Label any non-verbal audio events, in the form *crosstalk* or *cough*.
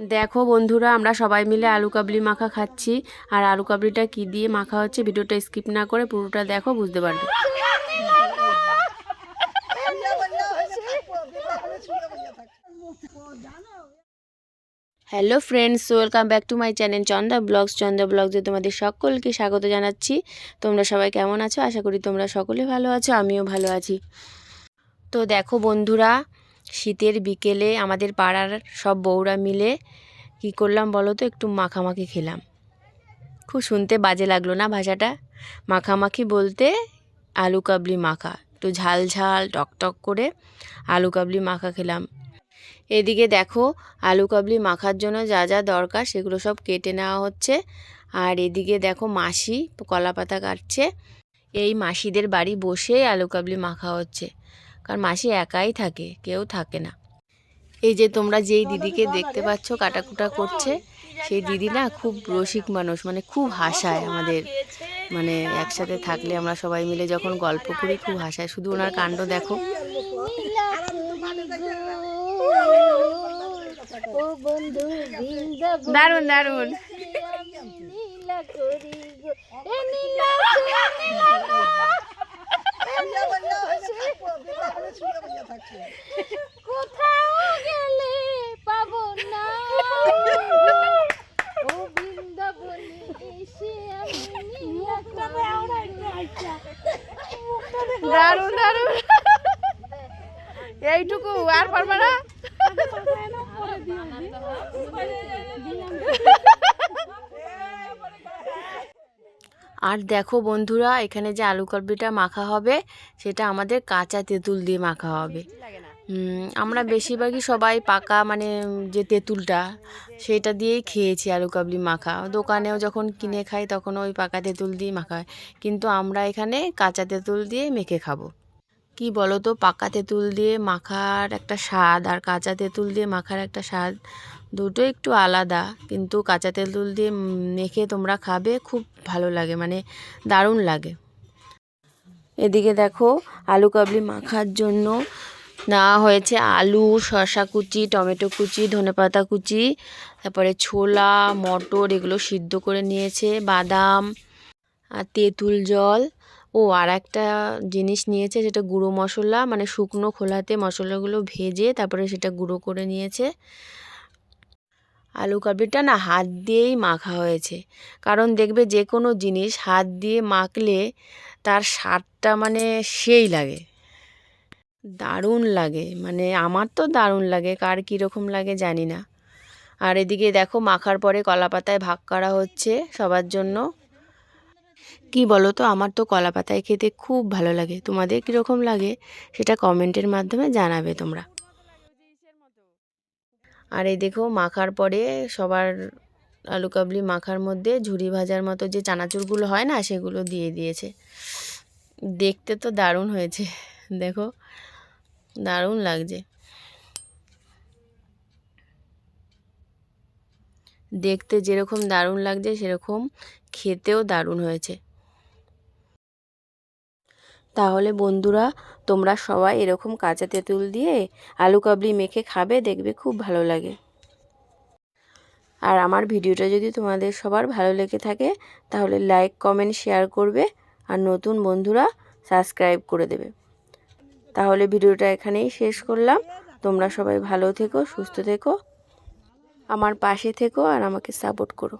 দেখো বন্ধুরা, আমরা সবাই মিলে আলু কাবলি মাখা খাচ্ছি। আর আলু কাবলিটা কি দিয়ে মাখা হচ্ছে ভিডিওটা স্কিপ না করে পুরোটা দেখো, বুঝতে পারবে। Hello friends, welcome back to my channel Chanda vlogs. Chanda ব্লগসে তোমাদের সকলকে স্বাগত জানাচ্ছি। তোমরা সবাই কেমন আছো? আশা করি তোমরা সকলে ভালো আছো, আমিও ভালো আছি। তো দেখো বন্ধুরা শীতের বিকেলে আমাদের পাড়ার সব বউরা মিলে কি করলাম বলো তো? একটু মাখামাখি খেলাম। খুব শুনতে বাজে লাগল না ভাষাটা মাখামাখি বলতে আলু কাবলি মাখা। একটু ঝাল ঝাল টক টক করে আলু কাবলি মাখা খেলাম। এদিকে দেখো আলু কাবলি মাখার জন্য যা যা দরকার সেগুলো সব কেটে নেওয়া হচ্ছে। আর এদিকে দেখো মাসি কলা পাতা কাটছে। এই মাসিদের বাড়ি বসেই আলু কাবলি মাখা হচ্ছে। কারণ মাসি একাই থাকে কেউ থাকে না। এই যে তোমরা যেই দিদিকে দেখতে পাচ্ছ কাটাকুটা করছে সেই দিদি না খুব রসিক মানুষ মানে খুব হাসায় আমাদের। মানে একসাথে থাকলে আমরা সবাই মিলে যখন গল্প করি খুব হাসায়। শুধু ওনার কাণ্ড দেখো। ও বন্ধু দারুণ। দারুণ করি। *laughs* কোথাও গেলে পাবো না। ও বৃন্দাবনে এসে আমি দারুণ দারুণ। এইটুকু আর পারবে না? *laughs* আর দেখো বন্ধুরা এখানে যে আলু কলবিটা মাখা হবে সেটা আমাদের কাঁচা তেঁতুল দিয়ে মাখা হবে। আমরা বেশিরভাগই সবাই পাকা মানে যে তেঁতুলটা সেটা দিয়েই খেয়েছি আলু কাবলি মাখা। দোকানেও যখন কিনে খাই তখন ওই পাকা তেঁতুল দিয়ে মাখা হয়। কিন্তু আমরা এখানে কাঁচা তেঁতুল দিয়ে মেখে খাব। কি বলো তো পাকা তেঁতুল দিয়ে মাখার একটা স্বাদ আর কাঁচা তেঁতুল দিয়ে মাখার একটা স্বাদ? দুটো একটু আলাদা, কিন্তু কাঁচা তেঁতুল দিয়ে মেখে তোমরা খাবে, খুব ভালো লাগে মানে দারুণ লাগে। এদিকে দেখো, আলু কাবলি মাখার জন্য নেওয়া হয়েছে আলু, শসা কুচি, টমেটো কুচি, ধনেপাতা কুচি, তারপরে ছোলা, মটর, এগুলো সিদ্ধ করে নিয়েছে, বাদাম আর তেঁতুল জল। ও, আর একটা জিনিস নিয়েছে, সেটা গুঁড়ো মশলা মানে শুকনো খোলাতে মশলাগুলো ভেজে তারপরে সেটা গুঁড়ো করে নিয়েছে। আলু কাবলিটা না হাত দিয়েই মাখা হয়েছে। কারণ দেখবে যে কোনো জিনিস হাত দিয়ে মাখলে তার স্বাদটা মানে সেই লাগে। দারুণ লাগে। মানে আমার তো দারুণ লাগে। কার কীরকম লাগে জানি না। আর এদিকে দেখো মাখার পরে কলা পাতায় ভাগ করা হচ্ছে সবার জন্য। কি বলো তো আমার তো কলা পাতায় খেতে খুব ভালো লাগে। তোমাদের কীরকম লাগে সেটা কমেন্টের মাধ্যমে জানাবে তোমরা। আর এই দেখো মাখার পরে সবার আলু কাবলি মাখার মধ্যে ঝুরি ভাজার মতো যে চানাচুরগুলো হয় না, সেগুলো দিয়ে দিয়েছে। দেখতে তো দারুণ হয়েছে, দেখো। দারুণ লাগছে। দেখতে যেরকম দারুণ লাগছে, সেরকম খেতেও দারুণ হয়েছে। তাহলে বন্ধুরা, তোমরা সবাই এরকম কাঁচা তেঁতুল দিয়ে আলু কাবলি মেখে খাবে, দেখবে খুব ভালো লাগে। আর আমার ভিডিওটা যদি তোমাদের সবার ভালো লেগে থাকে, তাহলে লাইক, কমেন্ট, শেয়ার করবে আর নতুন বন্ধুরা সাবস্ক্রাইব করে দেবে। তাহলে ভিডিওটা এখানেই শেষ করলাম। তোমরা সবাই ভালো থেকো, সুস্থ থেকো, আমার পাশে থেকো আর আমাকে সাপোর্ট করো।